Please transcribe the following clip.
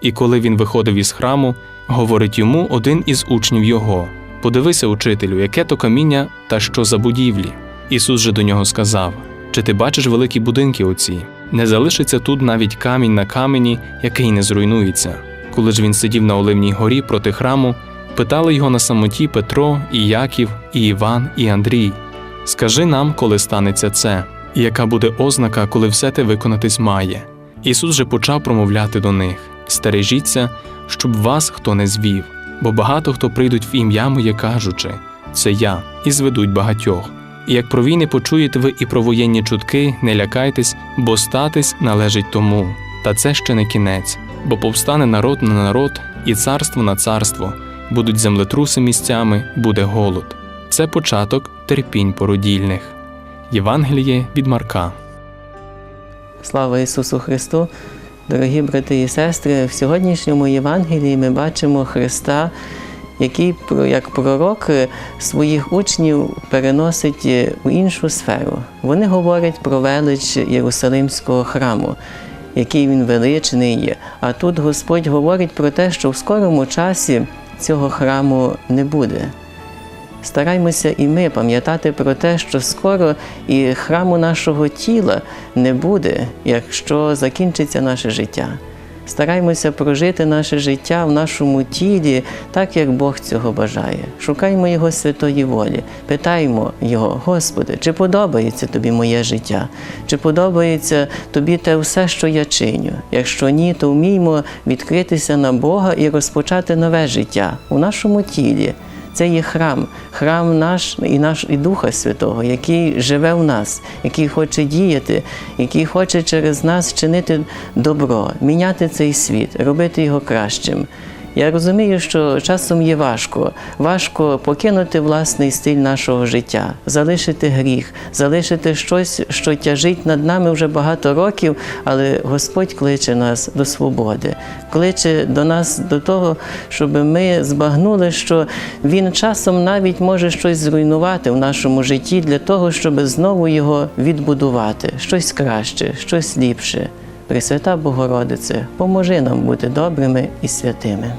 І коли він виходив із храму, говорить йому один із учнів його: Подивися, учителю, яке то каміння та що за будівлі. Ісус же до нього сказав: Чи ти бачиш великі будинки оці? Не залишиться тут навіть камінь на камені, який не зруйнується. Коли ж він сидів на Оливній горі проти храму, питали його на самоті Петро, і Яків, і Іван, і Андрій. Скажи нам, коли станеться це, і яка буде ознака, коли все те виконатись має. Ісус же почав промовляти до них: Стережіться, щоб вас хто не звів, бо багато хто прийдуть в ім'я моє, кажучи, це я, і зведуть багатьох. І як про війни почуєте ви і про воєнні чутки, не лякайтесь, бо статись належить тому. Та це ще не кінець, бо повстане народ на народ, і царство на царство, будуть землетруси місцями, буде голод. Це початок терпінь породільних. Євангеліє від Марка. Слава Ісусу Христу! Дорогі брати і сестри, в сьогоднішньому Євангелії ми бачимо Христа, який як пророк е, своїх учнів переносить е, у іншу сферу. Вони говорять про велич Єрусалимського храму, який він величний є. А тут Господь говорить про те, що в скорому часі цього храму не буде. Стараймося і ми пам'ятати про те, що скоро і храму нашого тіла не буде, якщо закінчиться наше життя. Стараймося прожити наше життя в нашому тілі так, як Бог цього бажає. Шукаймо Його святої волі, питаймо Його, Господи, чи подобається тобі моє життя, чи подобається тобі те все, що я чиню. Якщо ні, то вміймо відкритися на Бога і розпочати нове життя у нашому тілі. Це є храм, храм наш і наш і Духа Святого, який живе в нас, який хоче діяти, який хоче через нас чинити добро, міняти цей світ, робити його кращим. Я розумію, що часом є важко. Важко покинути власний стиль нашого життя, залишити гріх, залишити щось, що тяжить над нами вже багато років, але Господь кличе нас до свободи, кличе до нас до того, щоб ми збагнули, що Він часом навіть може щось зруйнувати в нашому житті для того, щоб знову його відбудувати, щось краще, щось ліпше. Пресвята Богородице, поможи нам бути добрими і святими.